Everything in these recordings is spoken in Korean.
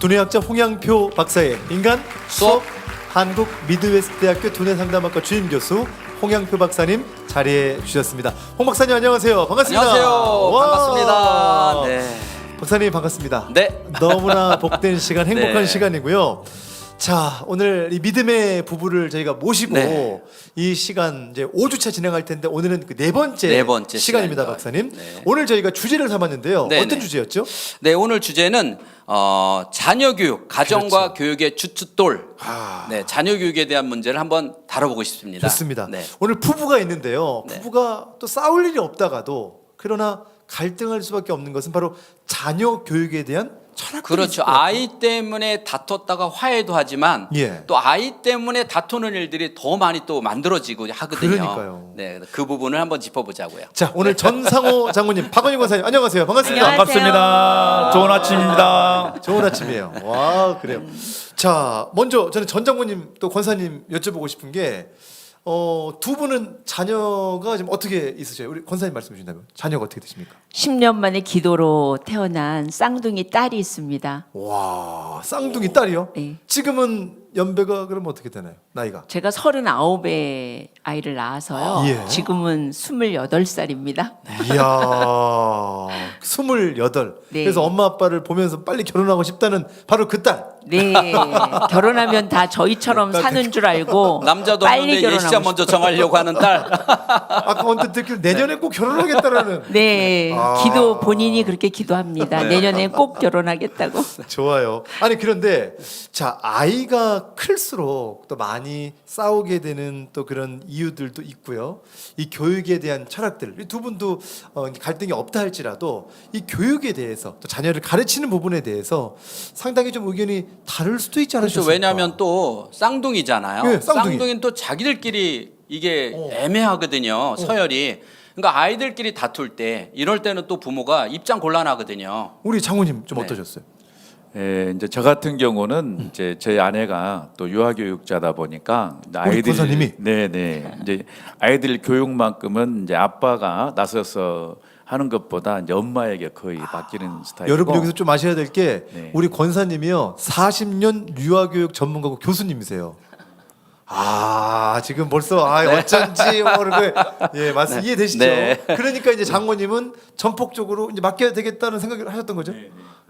두뇌학자 홍양표 박사의 인간 수업 한국 미드웨스트대학교 두뇌상담학과 주임 교수 홍양표 박사님 자리해 주셨습니다. 홍 박사님 안녕하세요. 반갑습니다. 안녕하세요. 와. 반갑습니다. 네. 박사님 반갑습니다. 네. 너무나 복된 시간, 행복한 네. 시간이고요. 자, 오늘 이 믿음의 부부를 저희가 모시고 네. 이 시간 이제 5주차 진행할 텐데 오늘은 그 네 번째, 네 번째 시간입니다, 시간입니다. 박사님. 네. 오늘 저희가 주제를 삼았는데요. 네, 어떤 네. 주제였죠? 네, 오늘 주제는 어, 자녀 교육, 가정과 그렇죠. 교육의 주춧돌. 아. 네, 자녀 교육에 대한 문제를 한번 다뤄보고 싶습니다. 좋습니다. 네. 오늘 부부가 있는데요. 네. 부부가 또 싸울 일이 없다가도 그러나 갈등할 수밖에 없는 것은 바로 자녀 교육에 대한 철학들이 그렇죠. 아이 때문에 다퉜다가 화해도 하지만 예. 또 아이 때문에 다투는 일들이 더 많이 또 만들어지고 하거든요. 그러니까요. 네, 그 부분을 한번 짚어보자고요. 자, 오늘 전상호 장모님, 박원희 권사님 안녕하세요. 반갑습니다. 네. 반갑습니다. 좋은 아침입니다. 좋은 아침이에요. 와 그래요. 자 먼저 저는 전 장모님 또 권사님 여쭤보고 싶은 게 어, 두 분은 자녀가 지금 어떻게 있으세요? 우리 권사님 말씀 주신다면 자녀가 어떻게 되십니까? 10년 만에 기도로 태어난 쌍둥이 딸이 있습니다. 와 쌍둥이 딸이요? 네. 지금은 연배가 그럼 어떻게 되나요? 나이가? 제가 39에 아이를 낳아서요. 예. 지금은 28살입니다. 이야 스물여덟. 네. 그래서 엄마 아빠를 보면서 빨리 결혼하고 싶다는 바로 그 딸. 네. 결혼하면 다 저희처럼 사는 줄 알고 남자도 빨리 없는데 결혼하고 예시자 먼저 정하려고 하는 딸. 아까 언뜻 듣길 내년에 꼭 결혼하겠다라는. 네. 아. 기도 본인이 그렇게 기도합니다. 내년에 꼭 결혼하겠다고. 좋아요. 아니 그런데 자 아이가 클수록 또 많이 싸우게 되는 또 그런 이유들도 있고요. 이 교육에 대한 철학들 이두 분도 어, 갈등이 없다 할지라도 이 교육에 대해서 또 자녀를 가르치는 부분에 대해서 상당히 좀 의견이 다를 수도 있지 그렇죠. 않으셨습니까? 왜냐하면 또 쌍둥이잖아요. 예, 쌍둥이. 쌍둥이 는 또 자기들끼리 이게 어. 애매하거든요. 서열이. 그러니까 아이들끼리 다툴 때 이럴 때는 또 부모가 입장 곤란하거든요. 우리 장모님 좀 네. 어떠셨어요? 예, 이제 저 같은 경우는 이제 저희 아내가 또 유아교육자다 보니까 아이들 권사님이? 네, 네. 이제 아이들 교육만큼은 이제 아빠가 나서서 하는 것보다 이제 엄마에게 거의 맡기는 스타일이고 여러분 여기서 좀 아셔야 될 게 네. 우리 권사님이요 40년 유아교육 전문가고 교수님이세요. 아 지금 벌써 아 어쩐지 모르고 예 말씀 이해되시죠? 네. 그러니까 이제 장모님은 전폭적으로 이제 맡겨야 되겠다는 생각을 하셨던 거죠?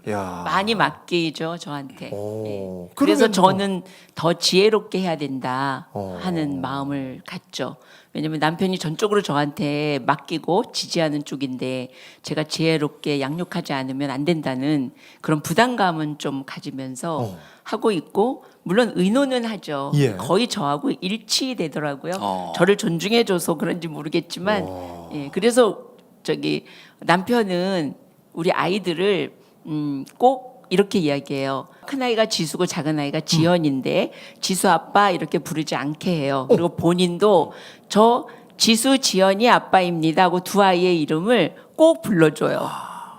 야 많이 맡기죠, 저한테. 오, 네. 그래서 그러면 저는 더 지혜롭게 해야 된다 어. 하는 마음을 갖죠. 왜냐면 남편이 전적으로 저한테 맡기고 지지하는 쪽인데 제가 지혜롭게 양육하지 않으면 안 된다는 그런 부담감은 좀 가지면서 어. 하고 있고 물론 의논은 하죠. 예. 거의 저하고 일치되더라고요. 어. 저를 존중해줘서 그런지 모르겠지만 예, 그래서 저기 남편은 우리 아이들을 음, 꼭 이렇게 이야기해요. 큰 아이가 지수고 작은 아이가 지연인데 지수 아빠 이렇게 부르지 않게 해요. 그리고 본인도 저 지수 지연이 아빠입니다 하고 두 아이의 이름을 꼭 불러줘요.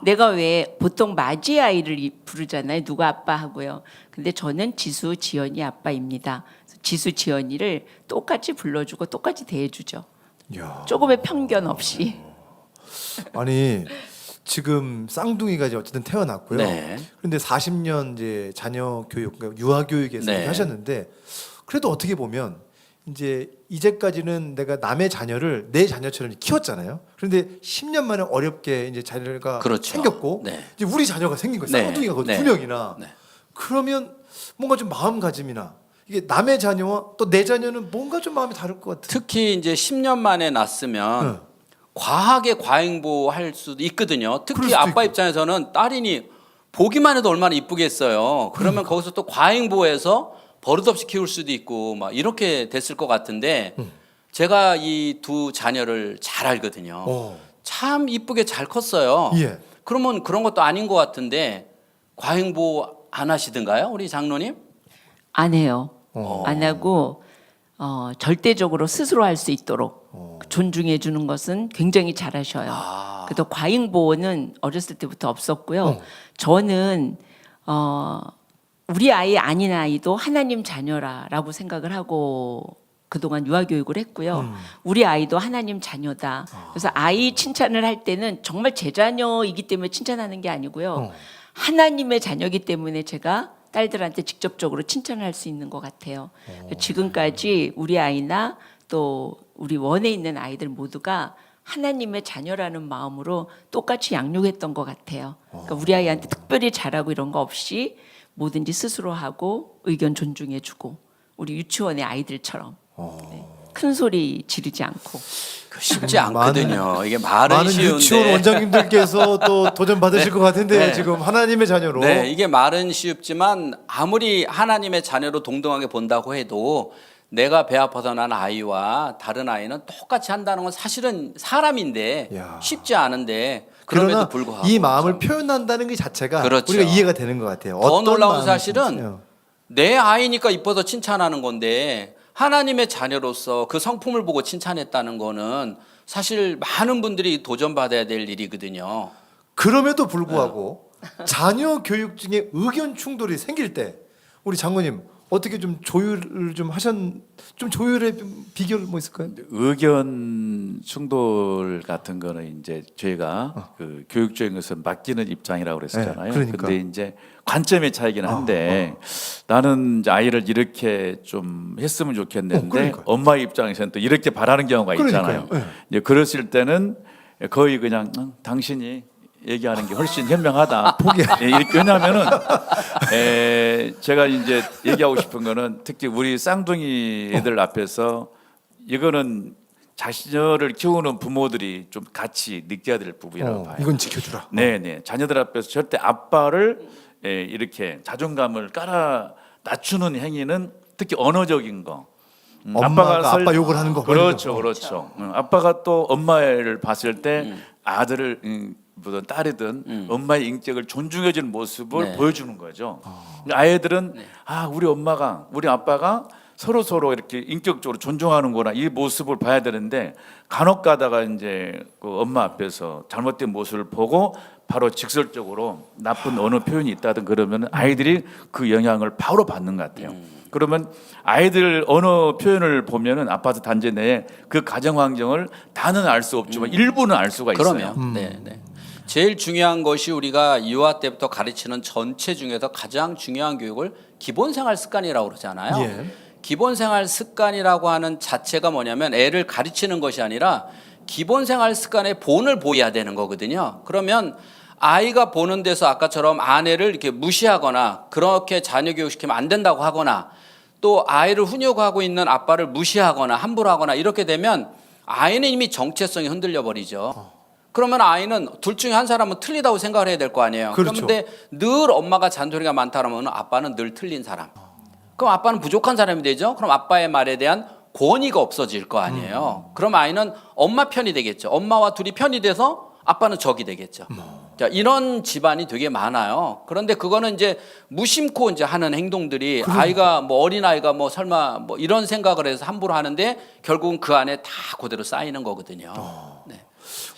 내가 왜 보통 맞이 아이를 이- 부르잖아요. 누가 아빠 하고요. 근데 저는 지수 지연이 아빠입니다. 지수 지연이를 똑같이 불러주고 똑같이 대해주죠. 야 조금의 편견 없이. 아니 지금 쌍둥이가 이제 어쨌든 태어났고요. 네. 그런데 40년 이제 자녀 교육, 그러니까 유아 교육에서 네. 하셨는데 그래도 어떻게 보면 이제 이제까지는 내가 남의 자녀를 내 자녀처럼 키웠잖아요. 그런데 10년 만에 어렵게 이제 자녀가 그렇죠. 생겼고 네. 이제 우리 자녀가 생긴 거예요. 네. 쌍둥이가 거의 네. 두 명이나. 네. 그러면 뭔가 좀 마음가짐이나 이게 남의 자녀와 또 내 자녀는 뭔가 좀 마음이 다를 것 같아요. 특히 이제 10년 만에 낳았으면 네. 과하게 과잉보할 수도 있거든요. 특히 아빠 있고. 입장에서는 딸이니 보기만 해도 얼마나 이쁘겠어요. 그러면 그러니까. 거기서 또 과잉보해서 버릇없이 키울 수도 있고 막 이렇게 됐을 것 같은데 음. 제가 이 두 자녀를 잘 알거든요. 어. 참 이쁘게 잘 컸어요. 예. 그러면 그런 것도 아닌 것 같은데 과잉보 안 하시던가요, 우리 장로님? 안 해요. 어. 안 하고 어, 절대적으로 스스로 할 수 있도록 존중해 주는 것은 굉장히 잘하셔요. 아. 그래도 과잉 보호는 어렸을 때부터 없었고요. 어. 저는 어, 우리 아이 아닌 아이도 하나님 자녀라라고 생각을 하고 그동안 유아 교육을 했고요. 음. 우리 아이도 하나님 자녀다. 그래서 아이 칭찬을 할 때는 정말 제 자녀이기 때문에 칭찬하는 게 아니고요. 어. 하나님의 자녀이기 때문에 제가 딸들한테 직접적으로 칭찬할 수 있는 것 같아요. 지금까지 우리 아이나 또 우리 원에 있는 아이들 모두가 하나님의 자녀라는 마음으로 똑같이 양육했던 것 같아요. 그러니까 우리 아이한테 특별히 잘하고 이런 거 없이 뭐든지 스스로 하고 의견 존중해주고 우리 유치원의 아이들처럼 네. 큰 소리 지르지 않고 그 쉽지 않거든요. 이게 말은 많은 유치원 쉬운데 원장님들께서 또 도전 받으실 것 같은데요. 네. 지금 하나님의 자녀로. 네, 이게 말은 쉽지만 아무리 하나님의 자녀로 동등하게 본다고 해도 내가 배 아파서 난 아이와 다른 아이는 똑같이 한다는 건 사실은 사람인데 야. 쉽지 않은데 그럼에도 불구하고 이 마음을 참 표현한다는 게 자체가 그렇죠. 우리가 이해가 되는 것 같아요. 더 어떤 놀라운 사실은 있는지요. 내 아이니까 이뻐서 칭찬하는 건데 하나님의 자녀로서 그 성품을 보고 칭찬했다는 거는 사실 많은 분들이 도전받아야 될 일이거든요. 그럼에도 불구하고 네. 자녀 교육 중에 의견 충돌이 생길 때 우리 장모님 어떻게 좀 조율을 좀 하셨 좀 조율의 좀 비결 뭐 있을까요? 의견 충돌 같은 거는 이제 저희가 그 교육적인 것은 맡기는 입장이라고 그랬었잖아요. 네, 그러니까. 근데 이제 관점의 차이긴 한데 나는 이제 아이를 이렇게 좀 했으면 좋겠는데 어, 그러니까요. 엄마 입장에서는 또 이렇게 바라는 경우가 있잖아요. 그러니까요. 네. 이제 그랬을 때는 거의 그냥 응, 당신이 얘기하는 게 훨씬 현명하다. 포기. 예, 왜냐하면은 에, 제가 이제 얘기하고 싶은 거는 특히 우리 쌍둥이 애들 앞에서 이거는 자신을 키우는 부모들이 좀 같이 느껴야 될 부분이라고 어, 봐요. 이건 지켜주라. 네네 자녀들 앞에서 절대 아빠를 에, 이렇게 자존감을 깔아 낮추는 행위는 특히 언어적인 거. 음, 엄마가 설- 아빠 욕을 하는 거 그렇죠. 그렇죠. 응, 아빠가 또 엄마를 봤을 때 아들을 음, 뭐든 딸이든 엄마의 인격을 존중해주는 모습을 네. 보여주는 거죠. 근데 아이들은 아 우리 엄마가 우리 아빠가 서로 서로 이렇게 인격적으로 존중하는구나 이 모습을 봐야 되는데 간혹 가다가 이제 그 엄마 앞에서 잘못된 모습을 보고 바로 직설적으로 나쁜 언어 표현이 있다든 그러면 아이들이 그 영향을 바로 받는 것 같아요. 그러면 아이들 언어 표현을 보면은 아파트 단지 내에 그 가정 환경을 다는 알 수 없지만 일부는 알 수가 있어요. 그러면 네, 네. 제일 중요한 것이 우리가 유아 때부터 가르치는 전체 중에서 가장 중요한 교육을 기본 생활 습관이라고 그러잖아요. 예. 기본 생활 습관이라고 하는 자체가 뭐냐면 애를 가르치는 것이 아니라 기본 생활 습관의 본을 보여야 되는 거거든요. 그러면 아이가 보는 데서 아까처럼 아내를 이렇게 무시하거나 그렇게 자녀 교육시키면 안 된다고 하거나 또 아이를 훈육하고 있는 아빠를 무시하거나 함부로 하거나 이렇게 되면 아이는 이미 정체성이 흔들려 버리죠. 그러면 아이는 둘 중에 한 사람은 틀리다고 생각을 해야 될 거 아니에요. 그렇죠. 그런데 늘 엄마가 잔소리가 많다 그러면 아빠는 늘 틀린 사람. 그럼 아빠는 부족한 사람이 되죠. 그럼 아빠의 말에 대한 권위가 없어질 거 아니에요. 그럼 아이는 엄마 편이 되겠죠. 엄마와 둘이 편이 돼서 아빠는 적이 되겠죠. 자, 이런 집안이 되게 많아요. 그런데 그거는 이제 무심코 이제 하는 행동들이 아이가 뭐 어린 아이가 뭐 설마 뭐 이런 생각을 해서 함부로 하는데 결국은 그 안에 다 그대로 쌓이는 거거든요. 네.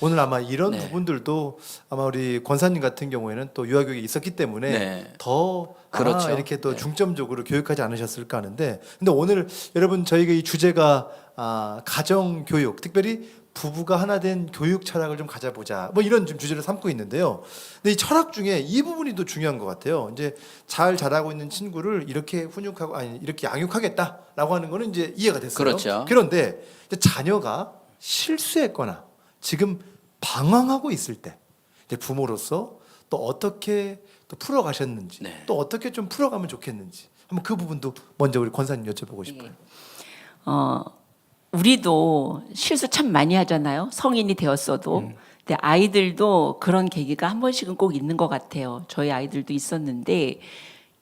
오늘 아마 이런 네. 부분들도 아마 우리 권사님 같은 경우에는 또 유아교육이 있었기 때문에 네. 더 그렇죠. 아, 이렇게 또 네. 중점적으로 교육하지 않으셨을까 하는데 근데 오늘 여러분 저희가 이 주제가 아, 가정 교육 특별히 부부가 하나 된 교육 철학을 좀 가져보자 뭐 이런 좀 주제를 삼고 있는데요. 근데 이 철학 중에 이 부분이 또 중요한 것 같아요. 이제 잘 자라고 있는 친구를 이렇게 훈육하고 아니 이렇게 양육하겠다라고 하는 거는 이제 이해가 됐어요. 그렇죠. 그런데 이제 자녀가 실수했거나 지금 방황하고 있을 때 이제 부모로서 또 어떻게 또 풀어가셨는지 네. 또 어떻게 좀 풀어가면 좋겠는지 한번 그 부분도 먼저 우리 권사님 여쭤보고 싶어요. 어, 우리도 실수 참 많이 하잖아요. 성인이 되었어도. 근데 아이들도 그런 계기가 한 번씩은 꼭 있는 것 같아요. 저희 아이들도 있었는데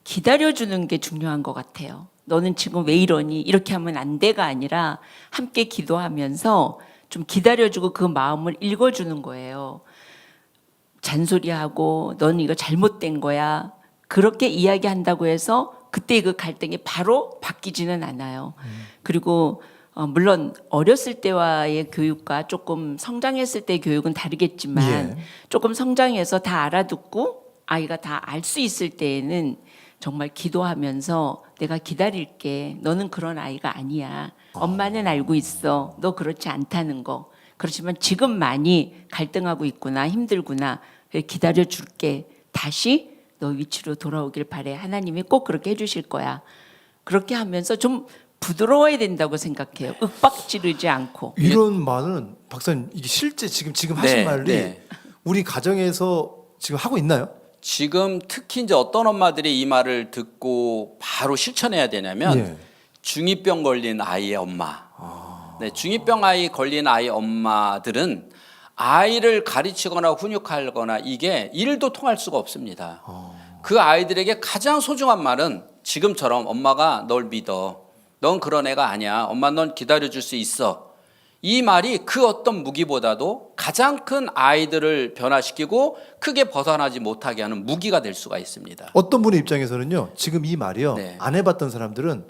기다려주는 게 중요한 것 같아요. 너는 지금 왜 이러니? 이렇게 하면 안 돼가 아니라 함께 기도하면서 좀 기다려주고 그 마음을 읽어주는 거예요. 잔소리하고 넌 이거 잘못된 거야. 그렇게 이야기한다고 해서 그때 그 갈등이 바로 바뀌지는 않아요. 그리고 어, 물론 어렸을 때와의 교육과 조금 성장했을 때 교육은 다르겠지만 예. 조금 성장해서 다 알아듣고 아이가 다 알 수 있을 때에는 정말 기도하면서 내가 기다릴게. 너는 그런 아이가 아니야. 엄마는 알고 있어. 너 그렇지 않다는 거. 그렇지만 지금 많이 갈등하고 있구나. 힘들구나. 기다려 줄게. 다시 너 위치로 돌아오길 바래. 하나님이 꼭 그렇게 해주실 거야. 그렇게 하면서 좀 부드러워야 된다고 생각해요. 윽박 지르지 않고. 이런 말은 박사님 이게 실제 지금 지금 하신 네, 말이 네. 우리 가정에서 지금 하고 있나요? 지금 특히 이제 어떤 엄마들이 이 말을 듣고 바로 실천해야 되냐면 예. 중이병 걸린 아이의 엄마. 네, 중이병 아이 걸린 아이 엄마들은 아이를 가르치거나 훈육하거나 이게 일도 통할 수가 없습니다. 그 아이들에게 가장 소중한 말은 지금처럼 엄마가 널 믿어. 넌 그런 애가 아니야. 엄마 넌 기다려 줄 수 있어. 이 말이 그 어떤 무기보다도 가장 큰 아이들을 변화시키고 크게 벗어나지 못하게 하는 무기가 될 수가 있습니다. 어떤 분의 입장에서는요. 지금 이 말이요. 네. 안 해봤던 사람들은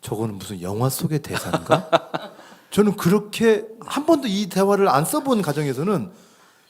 저거는 무슨 영화 속의 대사인가? 저는 그렇게 한 번도 이 대화를 안 써본 가정에서는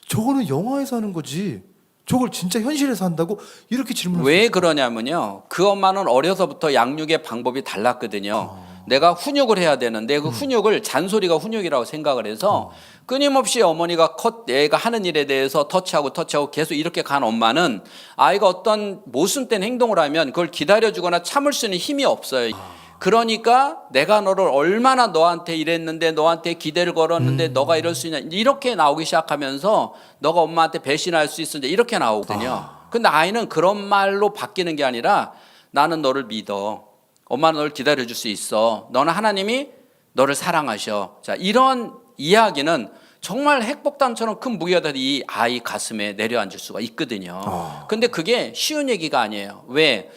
저거는 영화에서 하는 거지. 저걸 진짜 현실에서 한다고 이렇게 질문을 왜 그러냐면요. 그 엄마는 어려서부터 양육의 방법이 달랐거든요. 내가 훈육을 해야 되는데 그 훈육을 잔소리가 훈육이라고 생각을 해서 끊임없이 어머니가 컷 애가 하는 일에 대해서 터치하고 터치하고 계속 이렇게 간 엄마는 아이가 어떤 모순된 행동을 하면 그걸 기다려주거나 참을 수 있는 힘이 없어요. 그러니까 내가 너를 얼마나 너한테 이랬는데 너한테 기대를 걸었는데 너가 이럴 수 있냐 이렇게 나오기 시작하면서 너가 엄마한테 배신할 수 있는데 이렇게 나오거든요. 근데 아이는 그런 말로 바뀌는 게 아니라 나는 너를 믿어. 엄마는 너를 기다려 줄 수 있어. 너는 하나님이 너를 사랑하셔. 자, 이런 이야기는 정말 핵폭탄처럼 큰 무기가 돼서 이 아이 가슴에 내려앉을 수가 있거든요. 근데 그게 쉬운 얘기가 아니에요. 왜?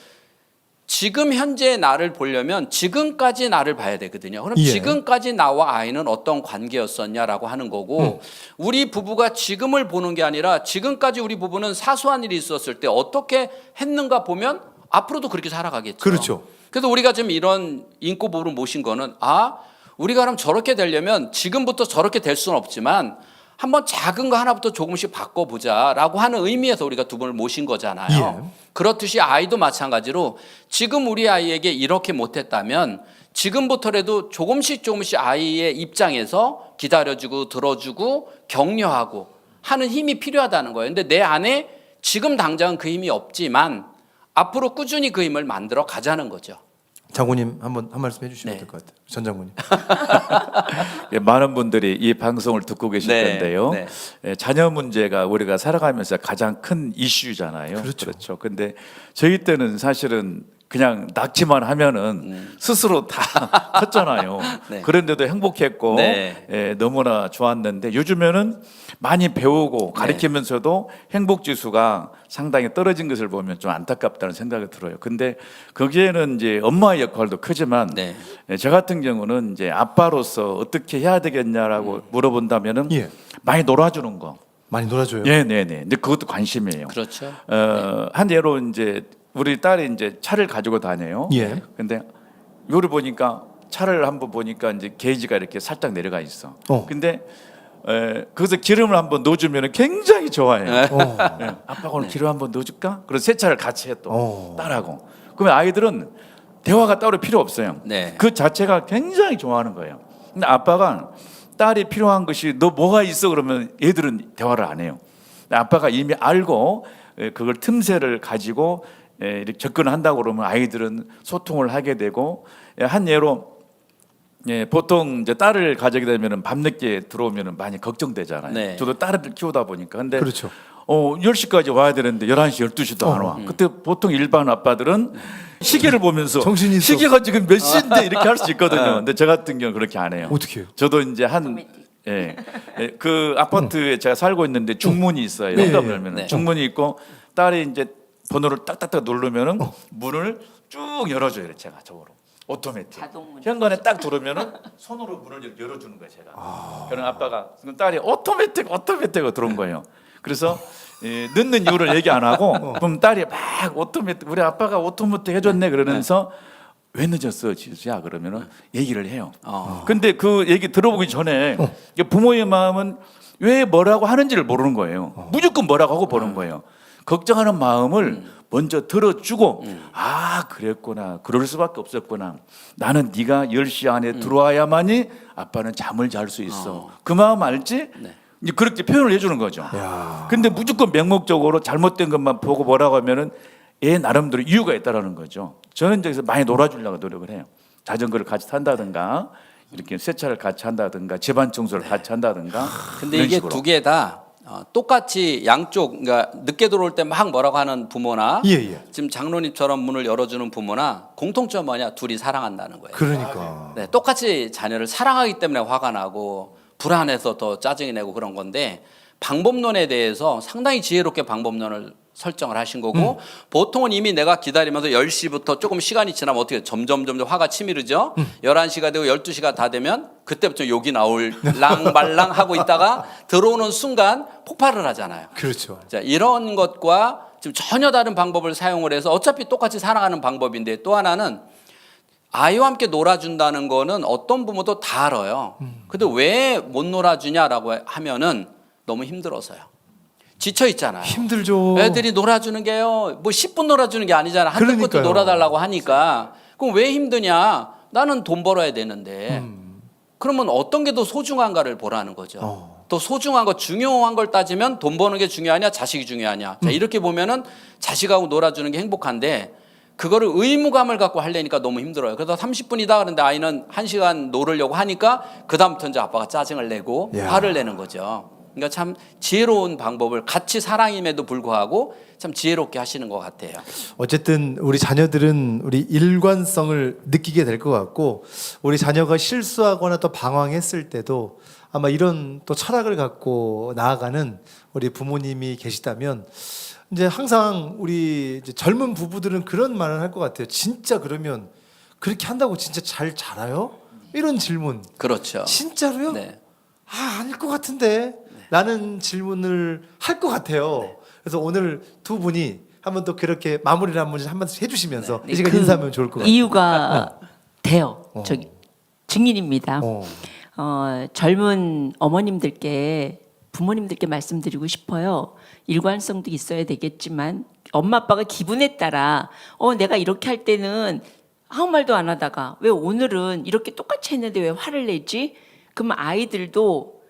지금 현재 나를 보려면 지금까지 나를 봐야 되거든요. 그럼 예. 지금까지 나와 아이는 어떤 관계였었냐라고 하는 거고 우리 부부가 지금을 보는 게 아니라 지금까지 우리 부부는 사소한 일이 있었을 때 어떻게 했는가 보면 앞으로도 그렇게 살아가겠죠. 그렇죠. 그래서 우리가 지금 이런 부부를 모신 거는 아 우리가 그럼 저렇게 되려면 지금부터 저렇게 될 수는 없지만 한번 작은 거 하나부터 조금씩 바꿔보자라고 하는 의미에서 우리가 두 분을 모신 거잖아요. 예. 그렇듯이 아이도 마찬가지로 지금 우리 아이에게 이렇게 못했다면 지금부터라도 조금씩 조금씩 아이의 입장에서 기다려주고 들어주고 격려하고 하는 힘이 필요하다는 거예요. 근데 내 안에 지금 당장은 그 힘이 없지만 앞으로 꾸준히 그 힘을 만들어 가자는 거죠. 장군님 한번 한 말씀 해주시면 네. 될것 같아요. 전 장군님. 예, 많은 분들이 이 방송을 듣고 계실 네, 텐데요. 네. 예, 자녀 문제가 우리가 살아가면서 가장 큰 이슈잖아요. 그렇죠. 그렇죠. 근데 저희 때는 사실은 그냥 낙지만 하면은 스스로 다 컸잖아요. 음. 네. 그런데도 행복했고 네. 예, 너무나 좋았는데 요즘에는 많이 배우고 네. 가르치면서도 행복 지수가 상당히 떨어진 것을 보면 좀 안타깝다는 생각이 들어요. 근데 거기에는 이제 엄마의 역할도 크지만 네. 예, 저 같은 경우는 이제 아빠로서 어떻게 해야 되겠냐라고 물어본다면은 예. 많이 놀아주는 거. 많이 놀아줘요. 예, 네, 네. 근데 그것도 관심이에요. 그렇죠. 어, 한 예로 이제 우리 딸이 이제 차를 가지고 다녀요. 예. 근데 요를 보니까 차를 한번 보니까 이제 게이지가 이렇게 살짝 내려가 있어. 어. 근데 에, 거기서 기름을 한번 넣어주면 굉장히 좋아해요. 어. 예, 아빠가 오늘 기름 한번 넣어줄까? 그래서 세차를 같이 해또 어. 딸하고. 그러면 아이들은 대화가 따로 필요 없어요. 네. 그 자체가 굉장히 좋아하는 거예요. 근데 아빠가 딸이 필요한 것이 너 뭐가 있어 그러면 얘들은 대화를 안 해요. 아빠가 이미 알고 에, 그걸 틈새를 가지고 에, 이렇게 접근한다고 그러면 아이들은 소통을 하게 되고 예, 한 예로 예, 보통 이제 딸을 가지게 되면은 밤늦게 들어오면은 많이 걱정되잖아요. 네. 저도 딸을 키우다 보니까 근데 그렇죠. 어, 10시까지 와야 되는데 11시, 12시도 안 와. 그때 보통 일반 아빠들은 시계를 보면서 정신이 있어. 시계가 지금 몇 시인데 이렇게 할 수 있거든요. 근데 저 같은 경우는 그렇게 안 해요. 어떻게 해요? 저도 이제 한 예, 예, 그 아파트에 제가 살고 있는데 중문이 있어요. 네, 네, 열면 네. 은 중문이 있고 딸이 이제 번호를 딱딱딱 누르면은 문을 쭉 열어줘요. 제가 저거로 오토매틱. 자동문. 현관에 딱 들어오면은 손으로 문을 열어주는 거예요. 제가. 그럼 아빠가 그럼 딸이 오토매틱 오토매틱으로 들어온 거예요. 그래서 예, 늦는 이유를 얘기 안 하고 그럼 딸이 막 오토매틱 우리 아빠가 오토매틱 해줬네 그러면서 왜 늦었어 지수야 그러면은 얘기를 해요. 어. 근데 그 얘기 들어보기 전에 이게 부모의 마음은 왜 뭐라고 하는지를 모르는 거예요. 무조건 뭐라고 하고 보는 거예요. 걱정하는 마음을 먼저 들어주고 아 그랬구나 그럴 수밖에 없었구나 나는 네가 10시 안에 들어와야만이 아빠는 잠을 잘 수 있어 그 마음 알지? 네. 이제 그렇게 표현을 해주는 거죠. 야. 근데 무조건 맹목적으로 잘못된 것만 보고 뭐라고 하면은 애 나름대로 이유가 있다라는 거죠. 저는 저기서 많이 놀아주려고 노력을 해요. 자전거를 같이 탄다든가 이렇게 세차를 같이 한다든가 집안 청소를 같이 한다든가 근데 이게. 두 개다 어, 똑같이 양쪽 그러니까 늦게 들어올 때 막 뭐라고 하는 부모나 예, 예. 지금 장로님처럼 문을 열어주는 부모나 공통점 뭐냐 둘이 사랑한다는 거예요. 그러니까. 네, 똑같이 자녀를 사랑하기 때문에 화가 나고 불안해서 더 짜증이 내고 그런 건데 방법론에 대해서 상당히 지혜롭게 방법론을 설정을 하신 거고 보통은 이미 내가 기다리면서 10시부터 조금 시간이 지나면 어떻게 점점 점점 화가 치밀어져 11시가 되고 12시가 다 되면 그때부터 욕이 나올 랑말랑 하고 있다가 들어오는 순간 폭발을 하잖아요. 그렇죠. 자, 이런 것과 지금 전혀 다른 방법을 사용을 해서 어차피 똑같이 살아가는 방법인데 또 하나는 아이와 함께 놀아준다는 거는 어떤 부모도 다 알아요. 근데 왜 못 놀아주냐라고 하면은 너무 힘들어서요. 지쳐 있잖아요. 힘들죠. 애들이 놀아주는 게요. 뭐 10분 놀아주는 게 아니잖아. 한때부터 그러니까요. 놀아달라고 하니까. 그럼 왜 힘드냐? 나는 돈 벌어야 되는데. 그러면 어떤 게 더 소중한가를 보라는 거죠. 어. 더 소중한 거, 중요한 걸 따지면 돈 버는 게 중요하냐, 자식이 중요하냐. 자, 이렇게 보면은 자식하고 놀아주는 게 행복한데 그거를 의무감을 갖고 하려니까 너무 힘들어요. 그래서 30분이다 그런데 아이는 1시간 놀으려고 하니까 그다음부터 이제 아빠가 짜증을 내고 야. 화를 내는 거죠. 그러니까 참 지혜로운 방법을 같이 사랑임에도 불구하고 참 지혜롭게 하시는 것 같아요. 어쨌든 우리 자녀들은 우리 일관성을 느끼게 될 것 같고 우리 자녀가 실수하거나 또 방황했을 때도 아마 이런 또 철학을 갖고 나아가는 우리 부모님이 계시다면 이제 항상 우리 이제 젊은 부부들은 그런 말을 할 것 같아요. 진짜 그러면 그렇게 한다고 진짜 잘 자라요? 이런 질문. 그렇죠. 진짜로요? 네. 아 아닐 것 같은데 라는 질문을 할 것 같아요. 그래서 오늘 두 분이 한번 또 그렇게 마무리를 한번 한번 해주시면서 이 시간 그 인사하면 좋을 것 같아요. 이유가 돼요. 어. 저기 증인입니다. 어. 어, 젊은 어머님들께 부모님들께 말씀드리고 싶어요. 일관성도 있어야 되겠지만 엄마 아빠가 기분에 따라 어 내가 이렇게 할 때는 아무 말도 안 하다가 왜 오늘은 이렇게 똑같이 했는데 왜 화를 내지? 그러면 아이들도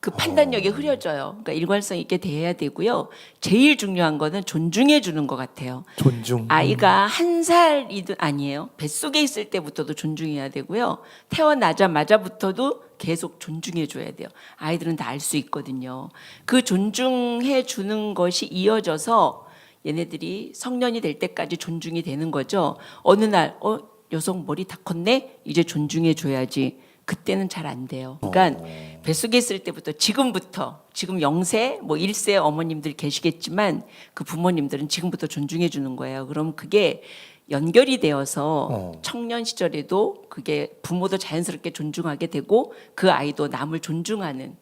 그 판단력이 흐려져요. 그러니까 일관성 있게 대해야 되고요. 제일 중요한 거는 존중해 주는 것 같아요. 존중. 아이가 한 살이든 아니에요. 뱃속에 있을 때부터도 존중해야 되고요. 태어나자마자부터도 계속 존중해 줘야 돼요. 아이들은 다 알 수 있거든요. 그 존중해 주는 것이 이어져서 얘네들이 성년이 될 때까지 존중이 되는 거죠. 어느 날 어, 여성 머리 다 컸네. 이제 존중해 줘야지. 그때는 잘 안 돼요. 그러니까 뱃속에 있을 때부터 지금부터 지금 0세 뭐 1세 어머님들 계시겠지만 그 부모님들은 지금부터 존중해 주는 거예요. 그럼 그게 연결이 되어서 어. 청년 시절에도 그게 부모도 자연스럽게 존중하게 되고 그 아이도 남을 존중하는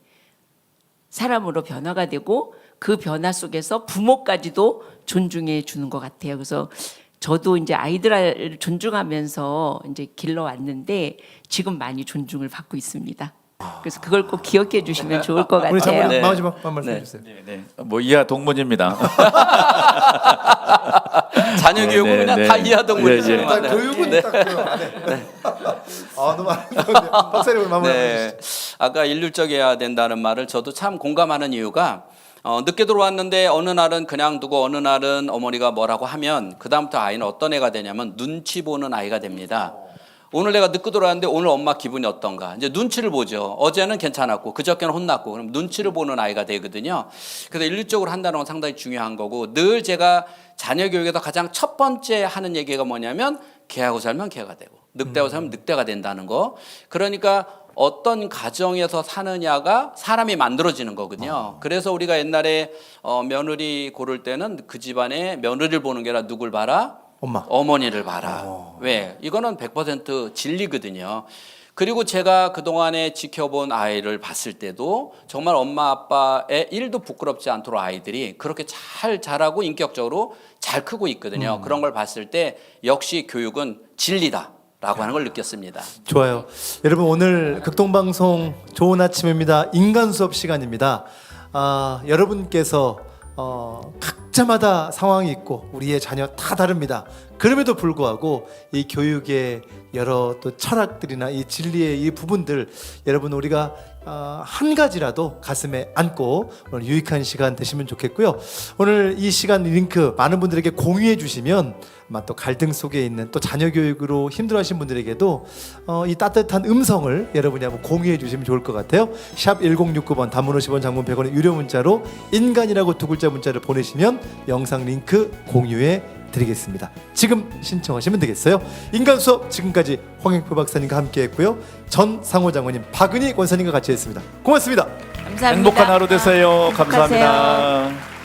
사람으로 변화가 되고 그 변화 속에서 부모까지도 존중해 주는 것 같아요. 그래서 저도 이제 아이들을 존중하면서 이제 길러 왔는데 지금 많이 존중을 받고 있습니다. 그래서 그걸 꼭 기억해 주시면 좋을 것 우리 같아요. 장모님 네. 마지막 한 말씀 네. 해주세요. 네, 네. 뭐 이하 동문입니다. 자녀 네, 교육은 네, 그냥 네. 다 이하동물. 네, 네. 딱 교육은 딱 그요. 네. 아 너무 아름다운데 박사님 마무리 네. 해주시죠. 아까 일률적이어야 된다는 말을 저도 참 공감하는 이유가 어, 늦게 들어왔는데 어느 날은 그냥 두고 어느 날은 어머니가 뭐라고 하면 그 다음부터 아이는 어떤 애가 되냐면 눈치 보는 아이가 됩니다. 오늘 내가 늦게 들어왔는데 오늘 엄마 기분이 어떤가 이제 눈치를 보죠. 어제는 괜찮았고 그저께는 혼났고 그럼 눈치를 보는 아이가 되거든요. 그래서 일률적으로 한다는 건 상당히 중요한 거고 늘 제가 자녀 교육에서 가장 첫 번째 하는 얘기가 뭐냐면 개하고 살면 개가 되고 늑대하고 살면 늑대가 된다는 거. 그러니까 어떤 가정에서 사느냐가 사람이 만들어지는 거거든요. 그래서 우리가 옛날에 어, 며느리 고를 때는 그 집안에 며느리를 보는 게 아니라 누굴 봐라? 엄마. 어머니를 봐라. 왜? 이거는 100% 진리거든요. 그리고 제가 그동안에 지켜본 아이를 봤을 때도 정말 엄마 아빠의 일도 부끄럽지 않도록 아이들이 그렇게 잘 자라고 인격적으로 잘 크고 있거든요. 그런 걸 봤을 때 역시 교육은 진리다 라고 하는 걸 느꼈습니다. 좋아요. 여러분 오늘 극동방송 좋은 아침입니다. 인간 수업 시간입니다. 아, 여러분께서 어, 각자 각자마다 상황이 있고 우리의 자녀 다 다릅니다. 그럼에도 불구하고 이 교육의 여러 또 철학들이나 이 진리의 이 부분들 여러분 우리가 어, 한 가지라도 가슴에 안고 오늘 유익한 시간 되시면 좋겠고요. 오늘 이 시간 링크 많은 분들에게 공유해 주시면 아마 또 갈등 속에 있는 또 자녀 교육으로 힘들어하신 분들에게도 어, 이 따뜻한 음성을 여러분이 한번 공유해 주시면 좋을 것 같아요. 샵 1069번 단문 50원 장문 100원의 유료 문자로 인간이라고 두 글자 문자를 보내시면 영상 링크 공유해 드리겠습니다. 지금 신청하시면 되겠어요. 인간 수업 지금까지 황영표 박사님과 함께했고요. 전 상호 장관님 박은희 권사님과 같이 했습니다. 고맙습니다. 감사합니다. 행복한 하루 되세요. 행복하세요. 감사합니다.